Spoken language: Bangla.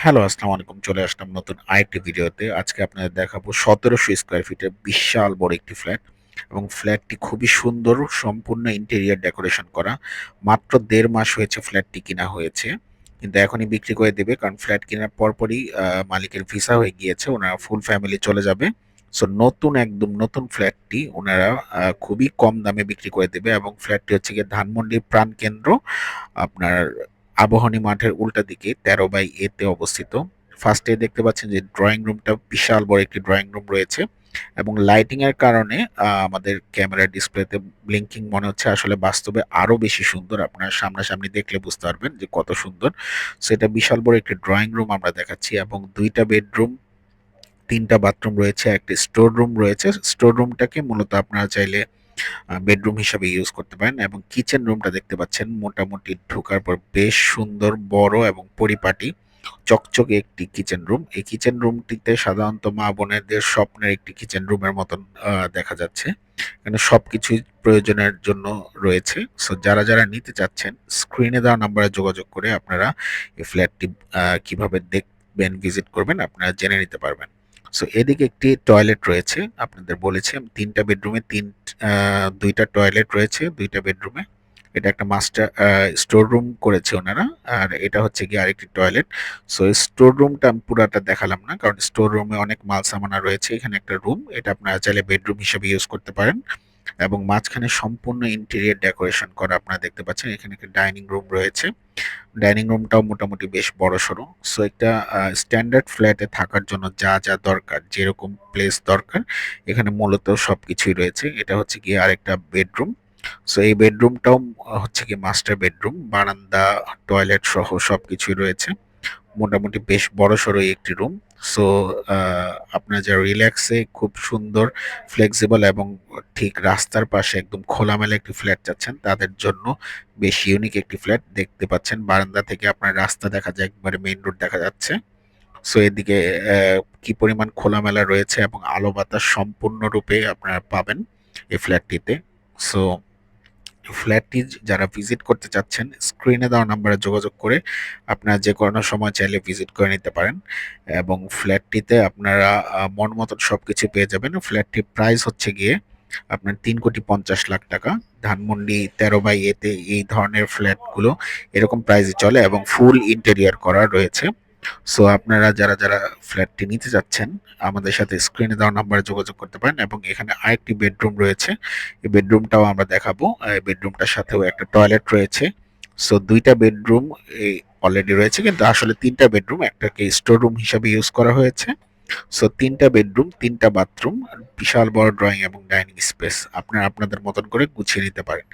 হ্যালো, আসসালামু আলাইকুম। চলে আসলাম নতুন আরেকটি ভিডিওতে। আজকে আপনাদের দেখাবো সতেরোশো স্কোয়ার ফিটের বিশাল বড় একটি ফ্ল্যাট এবং ফ্ল্যাটটি খুবই সুন্দর, সম্পূর্ণ ইন্টেরিয়ার ডেকোরেশন করা। মাত্র দেড় মাস হয়েছে ফ্ল্যাটটি কিনা হয়েছে, কিন্তু এখনই বিক্রি করে দেবে কারণ ফ্ল্যাট কেনার পরপরই মালিকের ভিসা হয়ে গিয়েছে, ওনারা ফুল ফ্যামিলি চলে যাবে। সো নতুন, একদম নতুন ফ্ল্যাটটি ওনারা খুবই কম দামে বিক্রি করে দেবে এবং ফ্ল্যাটটি হচ্ছে গিয়ে ধানমন্ডির প্রাণকেন্দ্র। আপনার আবাহনী মাঠের উল্টা দিকে তেরো বাই এতে অবস্থিত। ফার্স্টে দেখতে পাচ্ছেন যে ড্রয়িং রুমটা বিশাল বড় একটি ড্রয়িং রুম রয়েছে এবং লাইটিং এর কারণে আমাদের ক্যামেরা ডিসপ্লেতে ব্লিঙ্কিং মনে হচ্ছে আসলে বাস্তবে আরও বেশি সুন্দর। আপনারা সামনাসামনি দেখলে বুঝতে পারবেন যে কত সুন্দর। সেটা বিশাল বড় একটি ড্রয়িং রুম আমরা দেখাচ্ছি এবং দুইটা বেডরুম তিনটা বাথরুম রয়েছে, একটি স্টোর রুম রয়েছে। স্টোর রুমটাকে মূলত আপনারা চাইলে বেডরুম হিসাবে ইউজ করতে পারেন এবং কিচেন রুমটা দেখতে পাচ্ছেন, মোটামুটি ঢোকার পর বেশ সুন্দর, বড় এবং পরিপাটি, চকচকে একটি কিচেন রুম এই কিচেন রুমটিতে সাধারণত মা বোনেদের স্বপ্নের একটি কিচেন রুমের মতন দেখা যাচ্ছে। এখানে সব সবকিছুই প্রয়োজনের জন্য রয়েছে। সো যারা যারা নিতে চাচ্ছেন স্ক্রিনে দেওয়া নাম্বারে যোগাযোগ করে আপনারা এই ফ্ল্যাটটি কীভাবে দেখবেন ভিজিট করবেন, আপনারা জেনে নিতে পারবেন। সো এদিকে একটি টয়লেট রয়েছে, আপনাদের বলেছি, তিনটা বেডরুমে তিন দুইটা টয়লেট রয়েছে, দুইটা বেডরুমে এটা একটা মাস্টার স্টোর রুম করেছে ওনারা, আর এটা হচ্ছে গিয়ে আরেকটি টয়লেট সো স্টোর রুমটা আমি পুরাটা দেখালাম না, কারণ স্টোর রুমে অনেক মাল সামানা রয়েছে, এখানে একটা রুম এটা আপনারা চাইলে বেডরুম হিসেবে ইউজ করতে পারেন। এবং মাঝখানে সম্পূর্ণ ইন্টেরিয়ার ডেকোরেশন করা আপনারা দেখতে পাচ্ছেন, এখানে একটা ডাইনিং রুম রয়েছে। ডাইনিং রুমটাও মোটামুটি বেশ বড় সড়ো সো একটা স্ট্যান্ডার্ড ফ্ল্যাটে থাকার জন্য যা যা দরকার, যেরকম প্লেস দরকার, এখানে মূলত সবকিছুই রয়েছে। এটা হচ্ছে গিয়ে আরেকটা বেডরুম সো এই বেডরুমটাও হচ্ছে কি মাস্টার বেডরুম বারান্দা টয়লেট সহ সবকিছুই রয়েছে। মোটামুটি বেশ বড় সড়ো একটি রুম সো আপনার যা রিল্যাক্সে খুব সুন্দর ফ্লেক্সিবল এবং ঠিক রাস্তার পাশে একদম খোলামেলা একটি ফ্ল্যাট চাচ্ছেন, তাদের জন্য বেশ ইউনিক একটি ফ্ল্যাট দেখতে পাচ্ছেন। বারান্দা থেকে আপনার রাস্তা দেখা যায়, একবারে মেইন রোড দেখা যাচ্ছে। সো এদিকে কি পরিমাণ খোলামেলা রয়েছে এবং আলো বাতাস সম্পূর্ণরূপে আপনারা পাবেন এই ফ্ল্যাটটিতে সো ফ্ল্যাটটি যারা ভিজিট করতে চাচ্ছেন স্ক্রিনে দেওয়া নাম্বারে যোগাযোগ করে আপনারা যে কোনো সময় চাইলে ভিজিট করে নিতে পারেন এবং ফ্ল্যাটটিতে আপনারা মন মতন সব কিছু পেয়ে যাবেন। ফ্ল্যাটটির প্রাইস হচ্ছে গিয়ে আপনার তিন কোটি পঞ্চাশ লাখ টাকা। ধানমন্ডি তেরো বাই এতে এই ধরনের ফ্ল্যাটগুলো এরকম প্রাইসে চলে এবং ফুল ইন্টেরিয়ার করা রয়েছে। সো আপনারা যারা যারা ফ্ল্যাটটি নিতে যাচ্ছেন, আমাদের সাথে স্ক্রিনে দেওয়া নাম্বারে যোগাযোগ করতে পারেন এবং এখানে আরেকটি বেডরুম রয়েছে। এই বেডরুমটাও আমরা দেখাবো। এই বেডরুমটার সাথেও একটা টয়লেট রয়েছে। সো দুইটা বেডরুম এই অলরেডি রয়েছে, কিন্তু আসলে তিনটা বেডরুম একটাকে স্টোর রুম হিসাবে ইউজ করা হয়েছে। সো তিনটা বেডরুম তিনটা বাথরুম বিশাল বড় ড্রয়িং এবং ডাইনিং স্পেস আপনারা, আপনাদের মতন করে গুছিয়ে নিতে পারেন।